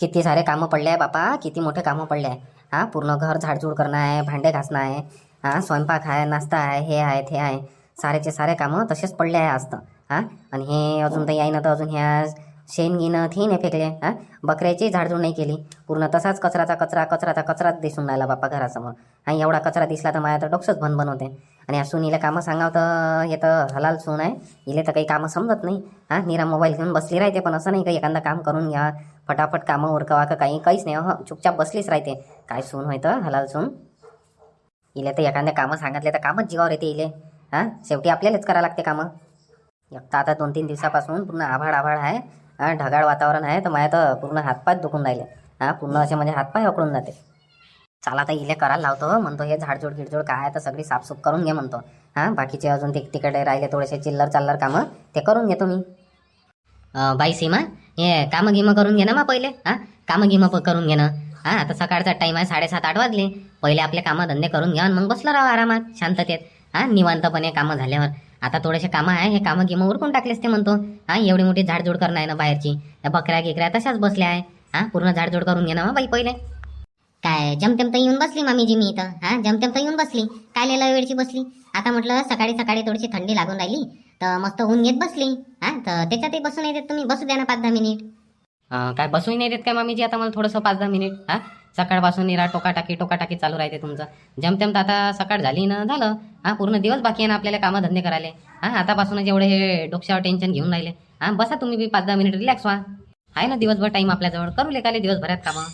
किती सारे कामं पडले आहे बापा किती मोठे कामं पडले आहे. हां पूर्ण घर झाडझूड करणं आहे भांडे घासणं आहे हां स्वयंपाक आहे नाश्ता आहे हे आहे ते आहे. सारेचे सारे कामं तसेच पडले आहे आज तर हां. आणि हे अजून तर यायनं तर अजून ह्या शेण घेणं ते नाही फेकले हां. बकऱ्याची झाडझूड नाही केली पूर्ण तसाच कचराचा कचरा कचराचा कचराच दिसून राहिला बापा घरासमोर. आणि एवढा कचरा दिसला तर माझ्या तर डोक्सच बंद बनवते आणि या सुनीला कामं सांगावं तर हे तर हलाल सून आहे. इले तर काही कामं समजत नाही. हां निरा मोबाईल घेऊन बसली राहते पण असं नाही का एखादा काम करून घ्या फटाफट कामं उरकावा का काही? काहीच नाही हो चुपचाप बसलीच राहते. काय सून होय तर हलाल सून? इले तर एखाद्या कामं सांगितले तर कामच जीवावर येते इले. हां? शेवटी आपल्यालाच करावं लागते कामं. एक तर आता दोन तीन दिवसापासून पूर्ण आभाळ आभाळ आहे. हां ढगाळ वातावरण आहे तर माझ्या तर पूर्ण हातपाय दुखून राहिले. हां पूर्ण असे म्हणजे हातपाय अकडून जाते. चला तर इले करायला लावतो म्हणतो हे झाडझूड गिडझूड काय आहे तर सगळी साफसूफ करून घे म्हणतो. हां बाकीचे अजून ते तिकडे राहिले थोडेसे चिल्लर चाल्लर कामं ते करून घेतो मी. बाई सीमा हे कामं गिमं करून घे ना मग पहिले हां? कामं गिमं करून घे ना हा आता सकाळचा टाईम आहे साडेसात आठ वाजले. पहिले आपले कामं धंदे करून घ्या मग बसलं राहा आरामात शांततेत. हा निवांतपणे कामं झाल्यावर. आता थोडेसे कामं आहे हे कामं गिमं उरकून टाकलेस ते म्हणतो. हा एवढी मोठी झाडझूड करणं आहे ना बाहेरची. बकऱ्या गिकऱ्या तशाच बसल्या आहे. हा पूर्ण झाडझूड करून घे ना मग बाई पहिले. काय जमतेम तर येऊन बसली मामीजी मी इथं? हा जमतेम तर येऊन बसली? काय लिहिलं वेळची बसली? आता म्हटलं सकाळी सकाळी थोडीशी थंडी लागून राहिली तर मस्त ऊन घेत बसली. हा तर त्याच्यातही बसून येतात तुम्ही बसू द्या ना पाच दहा मिनिट. काय बसूही नाही देत काय मामीजी? आता मला थोडंसं पाच दहा मिनिट हां? सकाळपासून निरा टोकाटाकी टोकाटाकी चालू राहते तुमचं. जमतेम तर आता सकाळ झाली ना झालं. हां पूर्ण दिवस बाकी आहे ना आपल्याला कामं धंदे करायला. हां आतापासूनच एवढे हे डोक्यावर टेन्शन घेऊन राहिले. हां बसा तुम्ही बी पाच दहा मिनिट रिलॅक्स व्हा. आहे ना दिवसभर टाईम आपल्याजवळ? करू लेकाले दिवसभरात कामं.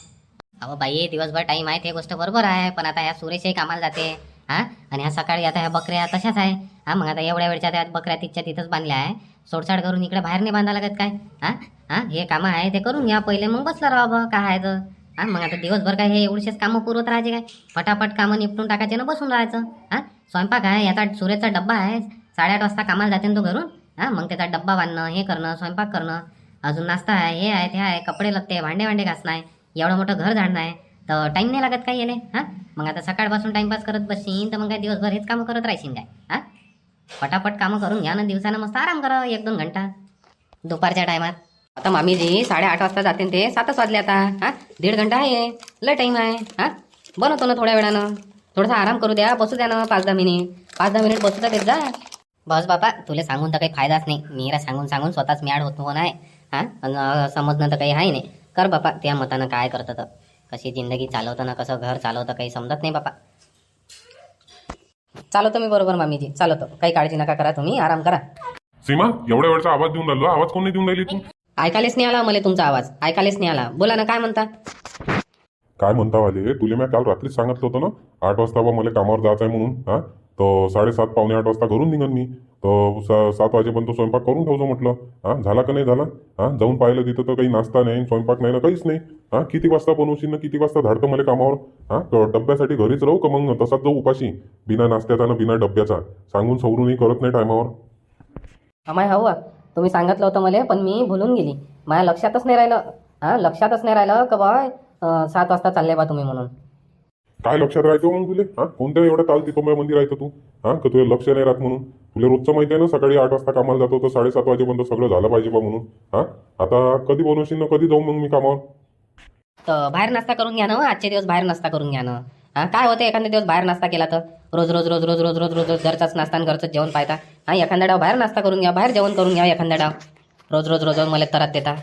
अहो बाई दिवसभर टाईम आहे ते गोष्ट बरोबर आहे पण आता ह्या सुरेशही कामाला जाते. हां? आणि ह्या सकाळी आता ह्या बकऱ्या तशाच आहे. हां मग आता एवढ्या वेळच्या त्या बकऱ्या तिथच्या तिथंच बांधल्या आहे. सोडसाड करून इकडे बाहेर नाही बांधा लागत काय? हा? हा? हे कामं आहे ते करून घ्या पहिले मग बसला राहा बा काय आहे तर. हां मग आता दिवसभर काय हे एवढेच कामं पुरवत राहायचे काय? फटाफट कामं निपटून टाकायचे ना बसून राहायचं. हा? स्वयंपाक आहे याचा सुरेचा डब्बा आहे. साडेआठ वाजता कामाला जाते ना तो घरून. हां मग त्याचा डब्बा बांधणं हे करणं स्वयंपाक करणं. अजून नाश्ता आहे हे आहे ते आहे कपडे लत्ते भांडे भांडे घासणं आहे. एवढं मोठं घर झाडणं आहे तर टाईम नाही लागत काय याले हां? मग आता सकाळपासून टाईमपास करत बसशील तर मग काय दिवसभर हेच कामं करत राहशील काय हां? फटाफट कामं करून घ्या ना दिवसानं मस्त आराम करा एक दोन घंटा दुपारच्या टायमात आता मामीजी साडेआठ वाजता जाते ते सातच वाजले आता हां? दीड घंटा आहे लय टाईम आहे हां? बनवतो ना थोड्या वेळानं. थोडासा आराम करू द्या बसू द्या ना पाच दहा मिनिट. पाच दहा मिनिट बसू द्या जा. बस बापा तुला सांगून तर काही फायदाच नाही. मीरा सांगून सांगून स्वतःच मॅड होतो नाही हां? समजणं तर काही आहे नाही. कर बापा त्या मतानं काय करतं तर? कशी जिंदगी चालवतं ना कसं घर चालवतं काही समजत नाही बापा. चालवतो मी बरोबर मामीजी. चालवतो. काही काळजी नका करा तुम्ही आराम करा. सीमा एवढ्या वेळचा आवाज देऊन राहिलो. आवाज कोण देऊन राहिली तू ऐकायलाच नाही आला मला तुमचा आवाज. ऐकायलाच नाही आला. बोला ना काय म्हणता? काय म्हणता वाले? तुला मी काल रात्रीच सांगितलं होतं ना आठ वाजता बा मला कामावर जायचं आहे म्हणून हा? तर साडेसात पावणे आठ वाजता घरून निघन मी. तर सा- सात वाजेपर्यंत स्वयंपाक करून ठेवतो म्हटलं. हां झाला का नाही झाला? हा जाऊन पाहिलं तिथं तर काही नाश्ता नाही स्वयंपाक नाही ना काहीच नाही. हा किती वाजता बनवशील ना किती वाजता धाडतं मला कामावर? हां तर डब्यासाठी घरीच राहू का मग? तसाच जाऊ उपाशी. बिना नाश्त्याचा ना बिना डब्याचा. सांगून सवरूनही करत नाही टायमावर. अमाय हवं तुम्ही सांगितलं होतं मला पण मी भुलून गेली. माझ्या लक्षातच नाही राहिलं. हां लक्षातच नाही राहिलं का बा सात वाजता चालले बा तुम्ही म्हणून. काय लक्षात राहायचं मग तुले? हा? कोणत्या एवढ्या ताल मंदिर राहायचं तू? हा? का तुला लक्ष नाही राहत म्हणून? तुला रोजचं माहिती आहे ना सकाळी आठ वाजता कामाला जातो तर साडेसात वाजेपर्यंत सगळं झालं पाहिजे बा म्हणून. हा? आता कधी बनवशील ना कधी जाऊ मग मी कामावर? तर बाहेर नाश्ता करून घ्या ना आजचे दिवस बाहेर नाश्ता करून घ्या ना. हां काय होतं एखाद्या दिवस बाहेर नाश्ता केला तर? रोज रोज रोज रोज रोज रोज रोज रोज घरचाच नाश्ता आणि घरचं जेवण पाहता. हां एखाद्या डाव बाहेर नाश्ता करून घ्या बाहेर जेवण करून घ्या एखाद्या डाव. रोज रोज रोज रोज मला तरात देता.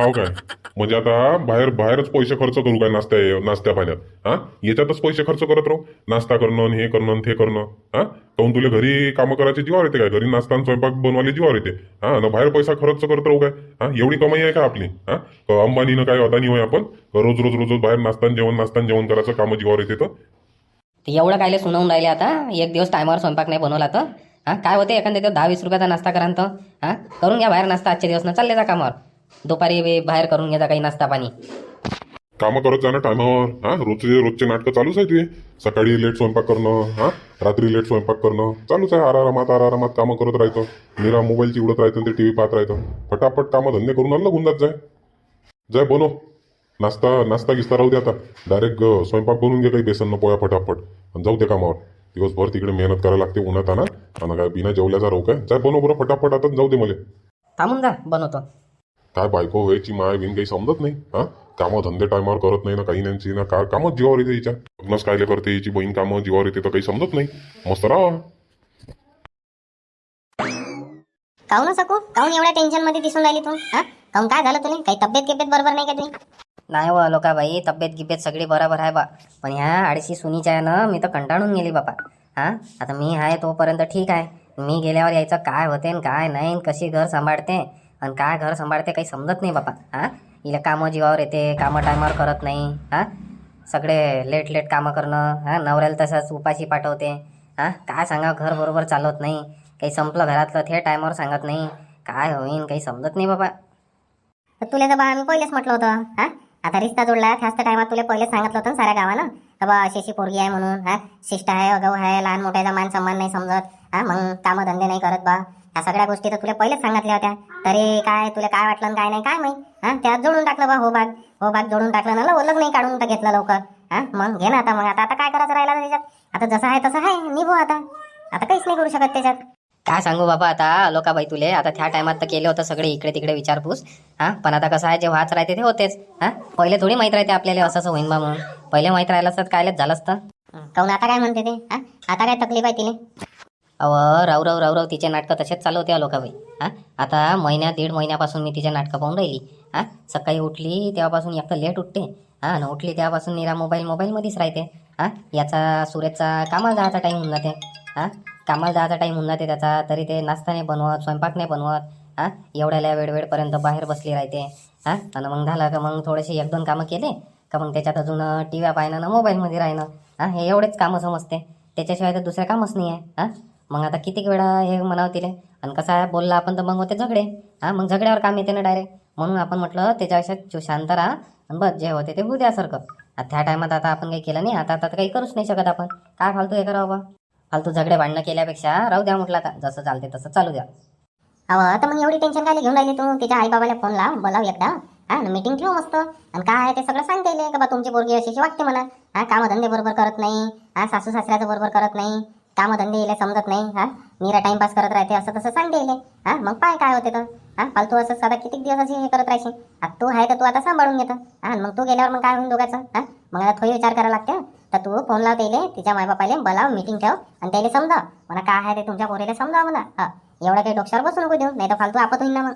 हो काय? म्हणजे आता बाहेर बाहेरच पैसे खर्च करू काय नाश्त्या नाश्त्या पाण्यात? हा? याच्यातच पैसे खर्च करत राहू. नाश्ता करणं आणि हे करणं ते करणं. हा? काहून तुला घरी कामं करायची जीवावर येते काय? घरी नाश्ता आणि स्वयंपाक बनवायला जीवावर येते. हा? ना बाहेर पैसा खर्च करत राहू काय? हा? एवढी कमाई आहे का आपली? हा? अंबानीनं काय अदानी होय आपण? रोज रोज रोज रोज बाहेर नाश्ता जेवण नाश्ता जेवण करायचं कामं जीवावर येते तर? एवढं कायले सुनावून राहिले आता? एक दिवस टायमावर स्वयंपाक नाही बनवला तर? हा? काय होते एखाद्या दहा वीस रुपयाचा नाश्ता करा तर? हा? करून घ्या बाहेर नाश्ता आजच्या दिवस ना. चालले जा कामावर. दुपारी बाहेर करून घ्या जा काही नाश्ता पाणी. कामं करत जाणं टायमावर हा? रोजचे रोजचे नाटकं चालूच आहे तुझे सकाळी लेट स्वयंपाक करणं हा? रात्री लेट स्वयंपाक करणं चालूच आहे. आरारामात आरारामात कामं करत राहायचं. निरा मोबाईल चिवडत राहायचं ते टी व्ही पाहत राहायचं. फटाफट कामं धंदे करून आणलं गुंदात जाय. जाय बनव नाश्ता नाश्ता गिस्ता राहू दे आता. डायरेक्ट स्वयंपाक बनवून घे काही बेसन न पोया फटाफट. आणि जाऊ दे कामावर. दिवसभर तिकडे मेहनत करायला लागते उन्हात आणा आणि काय बिना जेवल्याचा रोग आहे. जाय बनव बरं फटाफट आता जाऊ दे मला. थांबून जा बनवतो. काय बायको व्हायची माय बिन काही समजत नाही हा? कामं धंदे टायमावर करत नाही ना काही नाही ना काय कामच जीवावर येते हिच्या लग्नच कायले करते हिची बहीण कामं जीवावर येते तर काही समजत नाही. मस्त राहा. काहून सकू? काहून एवढ्या टेन्शनमध्ये दिसून राहिली तू? हा? काहून काय झालं तुला? काही तब्येत गिब्येत बरोबर नाही का तुझी? नाही व लोकाबाई तब्येत गिब्येत सगळी बरोबर आहे बा पण ह्या आडशी सुनीच्या आहे ना मी तर कंटाळून गेली बापा. हां? आता मी आहे तोपर्यंत ठीक आहे. मी गेल्यावर यायचं काय होते काय नाही कशी घर सांभाळते? आणि काय घर सांभाळते काही समजत नाही बापा. हां? हिला कामं जीवावर येते कामं टायमावर करत नाही हां? सगळे लेट लेट कामं करणं हां? नवऱ्याला तसंच उपाशी पाठवते हां? काय सांगा घर बरोबर चालवत नाही. काही संपलं घरातलं ते टायमावर सांगत नाही. काय होईन काही समजत नाही बाबा तुला तर बा आम्ही पहिलेच म्हटलं होतं हा? आता रिश्ता जोडला ह्याच तर टायमात तुला पहिलेच सांगितलं होतं ना साऱ्या गावानं. का बा अशी अशी पोरगी आहे म्हणून हा? शिष्ट आहे अगाऊ आहे लहान मोठ्याचा मान सन्मान नाही समजत हा? मग कामं धंदे नाही करत बा. ह्या सगळ्या गोष्टी तर तुला पहिलेच सांगितल्या होत्या. तरी काय तुला काय वाटलं आणि काय नाही काय माहिती? हा त्यात जोडून टाकलं बा हो भाग हो भाग जोडून टाकलं ना ओलग नाही काढून तर घेतलं लवकर. हा मग घे ना आता मग. आता आता काय करायचं राहिलं त्याच्यात? आता जसं आहे तसं आहे निभू आता. आता काहीच नाही करू शकत त्याच्यात. काय सांगू बाबा आता? लोकाबाई तुले आता त्या टायमात तर केलं होतं सगळे इकडे तिकडे विचारपूस. हा पण आता कसं आहे जे व्हाच राहते ते होतेच. हा पहिले थोडी माहीत राहते आपल्याला असं असं होईन बा म्हणून. पहिले माहीत राहिलं असतं कायलेच झालं असतं. काहून आता काय म्हणते ते? हा आता काय तकलीफ आहे तिने अव राव राव राव राव तिचे नाटकं तसेच चालू होते लोकाबाई हा? आता महिन्या दीड महिन्यापासून मी तिचे नाटकं पाहून राहिली. हा? सकाळी उठली तेव्हापासून एक तर लेट उठते. हा? आणि उठली तेव्हापासून निरा मोबाईल मोबाईलमध्येच राहते. हा? याचा सुरेशचा कामाला जायचा टाईम होऊन जाते. हा? कामाला जायचा टाईम होऊन जाते त्याचा. तरी ते नाश्ता नाही बनवत स्वयंपाक नाही बनवत. हा? एवढ्याला वेळ वेळपर्यंत बाहेर बसली राहते. हा? आणि मग झालं का मग थोडेसे एक दोन कामं केले. का मग त्याच्यात अजून टी व्ही पाहणं ना मोबाईलमध्ये राहणं. हा? हे एवढेच कामं समजते. त्याच्याशिवाय तर दुसरं कामच नाही आहे हा? मग आता कितीक वेळा हे म्हणावं तिले? आणि कसं आहे बोलला आपण तर मग होते झगडे. हा मग झगड्यावर काम येते ना डायरेक्ट म्हणून आपण म्हटलं त्याच्यापेक्षा शांत राहा आणि बस जे होते ते होऊ आता त्या टायमात आता आपण काही केलं नाही. आता आता तर काही करूच नाही शकत आपण. काय फालतू हे करावं बा? फालतू झगडे भांडणं केल्यापेक्षा राहू द्या म्हटलं आता. जसं चालते तसं चालू द्या. अहो आता मग एवढी टेन्शन काय घेऊन राहिली तू? तिच्या आई बाबाला फोन लाव बोलाव एकदा. हा मीटिंग ठेवू मस्त. आणि काय आहे ते सगळं सांगता येईल का बा तुमची पोरगी अशी अशी वाटते मला हा कामधंदे बरोबर करत नाही. हा सासू सासऱ्याचं बरोबर करत नाही. कामधंदे येले समजत नाही हा? मीरा टाइमपास करत राहते असं तसं सांगते येईल हा? मग पाय काय होते तर? हा? फालतू असं साधा किती दिवस असे हे करत राहायचे आता तू आहे तर तू आता सांभाळून घेतं. हा मग तू गेल्यावर मग काय होईल दोघाचं? हा? मग आता थोडी विचार करायला लागते तर तू फोन लावते त्याले तिच्या मायबापाले बोलाव मीटिंग ठेव आणि त्याला समजाव मला काय आहे ते तुमच्या पोरीला समजाव म्हणा. हा एवढं काही डोक्यावर बसू नको देऊ नाही तर फालतू आपत होईल ना मग.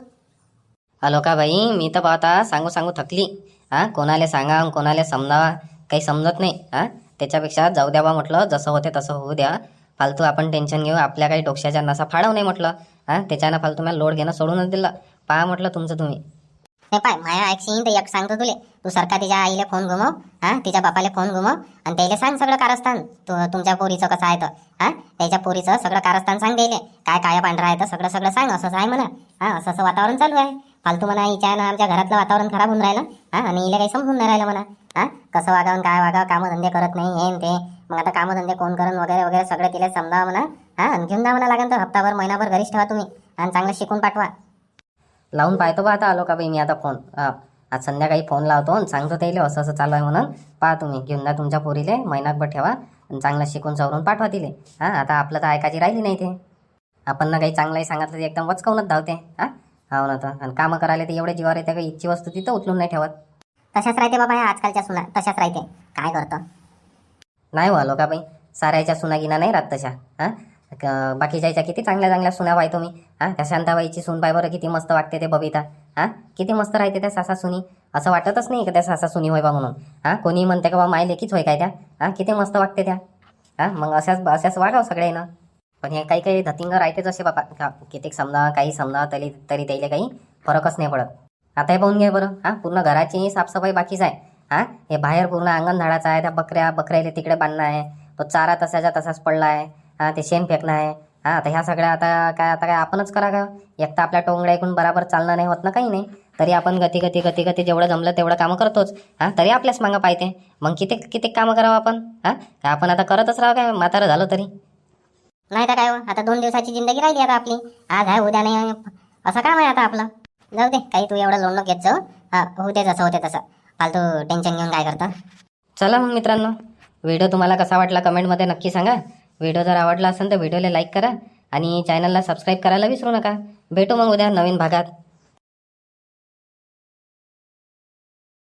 हॅलो का बाई मी तर आता सांगू सांगू थकली. हा कोणाला सांगा कोणाला समजावा काही समजत नाही. हा त्याच्यापेक्षा जाऊ द्या बा म्हटलं जसं होते तसं होऊ द्या. फालतू आपण टेन्शन घेऊ आपल्या काही डोक्याच्या नसा फाडव नाही म्हटलं. हा त्याच्यानं फालतू मला लोड घेणं सोडूनच दिलं. पहा म्हटलं तुमचं तुम्ही. नाही पाय माया ऐकशीन एक सांगतो तुले. तू सरका तिच्या आईला फोन घुमव हा तिच्या बापाला फोन घुमव आणि त्याला सांग सगळं कारस्थान. तू तुमच्या पोरीचं कसं आहे तर हा त्याच्या पोरीचं सगळं कारस्थान सांग द्यायले काय काय पांढरा आहे तर सगळं सगळं सांग असं आहे म्हणा. हा असं असं वातावरण चालू आहे. फालतू म्हणा हिच्या ना आमच्या घरातलं वातावरण खराब होऊन राहिलं. हा आणि हिला काही समजून नाही राहिलं म्हणा. हा कसं वागावं काय वागावं कामधंदे करत नाही हे न ते. मग आता कामधंदे कोण करण वगैरे वगैरे सगळं तिला समजावं म्हणा. हा घेऊन जा म्हणा लागेल तर हप्ताभर महिनाभर घरीच ठेवा तुम्ही. आणि चांगलं शिकून पाठवा. लावून पाहतो बा आता आलो का बाई मी आता फोन. आज संध्याकाळी फोन लावतो आणि सांगतो त्याला असं असं चालू आहे म्हणून. पहा तुम्ही घेऊन जा तुमच्या पोरीले महिनाभर ठेवा आणि चांगलं शिकून सवरून पाठवा तिले. हा आता आपलं तर ऐकायची राहिली नाही ते. आपण ना काही चांगलंही सांगितलं तर एकदम वचकावूनच धावते. हा हो ना तर. आणि कामं करायला ते एवढे जीवावर येते का इच्छी वस्तू तिथं उचलून नाही ठेवत. तशाच राहते बाबा ह्या आजकालच्या सुना तशाच राहते. काय करतो? नाही व्हालो का बाई. साऱ्याच्या सुनागिना नाही राहत तशा हां? बाकीच्या किती चांगल्या चांगल्या सुना बाई तुम्ही हां? त्या शांताबाईची सून पाय बरं किती मस्त वागते ते बबिता हां? किती मस्त राहते त्या सासा सुनी असं वाटतच नाही का त्या सासा सुनी होय बा म्हणून हां? कोणी म्हणते का बा माय लेखीच होय काय त्या हां? किती मस्त वागते त्या हां? मग अशाच अशाच वागाव सगळ्यांना. पण हे काही काही धतिंग राहते जसे बाबा का किती समजा काही समजा तरी तरी त्याला काही फरकच नाही पडत. आता हे पाहून घ्या बरं हां? पूर्ण घराची साफसफाई बाकीच आहे. हा? हे बाहेर पूर्ण अंगण झाडाचं आहे त्या बकऱ्या बकऱ्याला तिकडे बांधणं आहे. तो चारा तसाच्या तसाच पडला आहे. हा ते शेण फेकणं आहे. हा तर ह्या सगळ्या आता काय आता काय आपणच करा का एक तर आपल्या टोंगड्या ऐकून बराबर चालणं नाही होत ना काही नाही. तरी आपण गती गती गती गती जेवढं जमलं तेवढं कामं करतोच. हां तरी आपल्याच मागं पाहिजे मग किती किती कामं करावं आपण? हां आपण आता करतच राहावं काय? म्हातारं झालो तरी. नाही तर काय हो? आता दोन दिवसाची जिंदगी राहिली आता आपली. आज आहे उद्या नाही. असं काम आहे आता आपलं. जाऊ दे काही तू एवढं लोन घेत जाऊ. हा होते जसं होते तसं. फालतू टेन्शन घेऊन काय करता? चला मग मित्रांनो व्हिडिओ तुम्हाला कसा वाटला कमेंटमध्ये नक्की सांगा. व्हिडिओ जर आवडला असेल तर व्हिडिओला लाईक करा आणि चॅनलला सबस्क्राईब करायला विसरू नका. भेटू मग उद्या नवीन भागात.